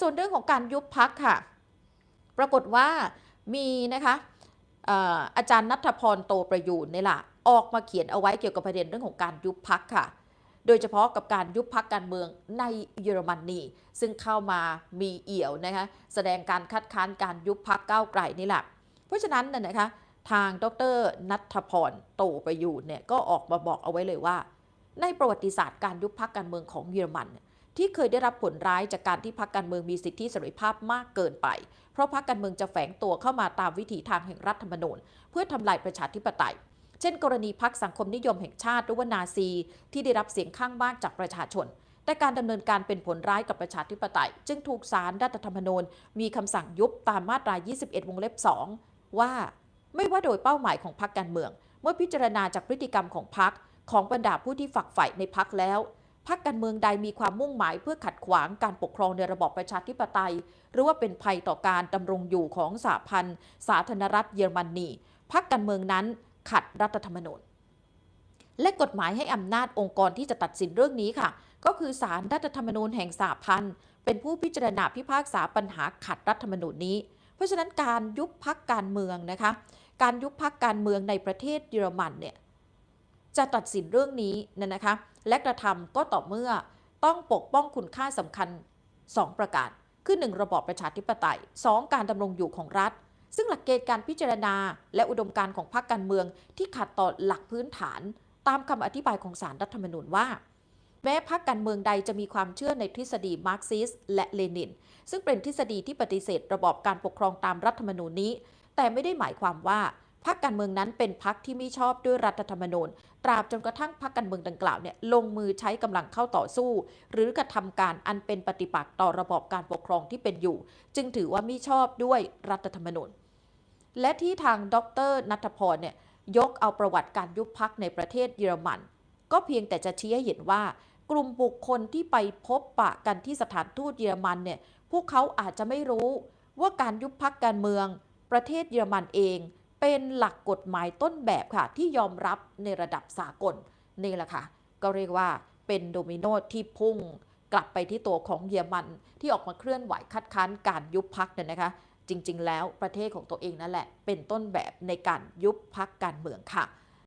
ส่วนเรื่องของการยุบพักค่ะ ปรากฏว่ามีนะคะอาจารย์นัทพรโตประยูนนี่แหละออกมาเขียนเอาไว้เกี่ยวกับประเด็นเรื่องของการยุบพักค่ะ โดยเฉพาะกับการยุบพักการเมืองในเยอรมนีซึ่งเข้ามามีเอี่ยวนะคะแสดงการคัดค้านการยุบพักก้าวไกลนี่แหละเพราะฉะนั้นน่ะนะคะทางดรนัทพรโตประยูนเนี่ยก็ออกมาบอกเอาไว้เลยว่า ในประวัติศาสตร์การยุบพักการเมืองของเยอรมันเนี่ย ที่เคยได้รับผลร้ายจากการที่พักการเมืองมีสิทธิเสรีภาพมากเกินไป เพราะพักการเมืองจะแฝงตัวเข้ามาตามวิถีทางแห่งรัฐธรรมนูญ เพื่อทำลายประชาธิปไตย เช่น กรณีพักสังคมนิยมแห่งชาติหรือว่านาซี ที่ได้รับเสียงข้างมากจากประชาชน แต่การดำเนินการเป็นผลร้ายกับประชาธิปไตย จึงถูกศาลรัฐธรรมนูญ มีคำสั่งยุบตามมาตรา 21 วงเล็บ 2 ว่า ไม่ว่าโดยเป้าหมายของพรรคการเมือง เมื่อพิจารณาจากพฤติกรรมของพรรคของบรรดาผู้ที่ฝักใฝ่ในพรรคแล้ว พรรคการเมืองใดมีความมุ่งหมายเพื่อขัดขวางการปกครองในระบอบประชาธิปไตย หรือว่าเป็นภัยต่อการดำรงอยู่ของสหพันธ์สาธารณรัฐเยอรมนีพรรคการเมืองนั้นขัดรัฐธรรมนูญและกฎหมายให้อำนาจองค์กรที่จะตัดสินเรื่องนี้ค่ะ ก็คือศาลรัฐธรรมนูญแห่งสหพันธ์ เป็นผู้พิจารณาพิพากษาปัญหาขัดรัฐธรรมนูญนี้ เพราะฉะนั้นการยุบพักการเมืองนะคะ การยุบพักการเมืองในประเทศเยอรมันเนี่ย จะตัดสินเรื่องนี้นะนะคะ และกระทำก็ต่อเมื่อต้องปกป้องคุณค่าสำคัญ 2 ประการ คือ 1 ระบอบประชาธิปไตย 2 การดำรงอยู่ของรัฐ ซึ่งหลักเกณฑ์การพิจารณา และอุดมการณ์ของพรรคการเมืองที่ขัดต่อหลักพื้นฐาน ตามคำอธิบายของศาลรัฐธรรมนูญว่า แม้พรรคการเมืองใดจะมีความเชื่อในทฤษฎีมาร์กซิสและเลนิน ซึ่งเป็นทฤษฎีที่ปฏิเสธ ระบอบการปกครองตามรัฐธรรมนูญนี้ แต่ไม่ได้หมายความว่า พรรคการเมืองนั้นเป็นพรรคที่ไม่ชอบด้วยรัฐธรรมนูญ ตราบจนกระทั่งพรรคการเมืองดังกล่าวเนี่ยลงมือใช้กำลังเข้าต่อสู้ หรือกระทำการอันเป็นปฏิปักษ์ต่อระบอบการปกครองที่เป็นอยู่ จึงถือว่าไม่ชอบด้วยรัฐธรรมนูญ และที่ทางดรนัทพรเนี่ยยกเอาประวัติการยุบพักในประเทศเยอรมัน ก็เพียงแต่จะชี้ให้เห็นว่า กลุ่มบุคคลที่ไปพบปะกันที่สถานทูตเยอรมันเนี่ยพวกเขาอาจจะไม่รู้ว่าการยุบพักการเมือง ประเทศเยอรมันเอง เป็นหลักกฎหมายต้นแบบค่ะ ที่ยอมรับในระดับสากลนี่แหละค่ะ ก็เรียกว่าเป็นโดมิโนที่พุ่งกลับไปที่ตัวของเยอรมันที่ออกมาเคลื่อนไหวคัดค้านการยุบพักเนี่ยนะคะ จริง ๆ แล้วประเทศของตัวเองนั่นแหละ เป็นต้นแบบในการยุบพักการเมืองค่ะ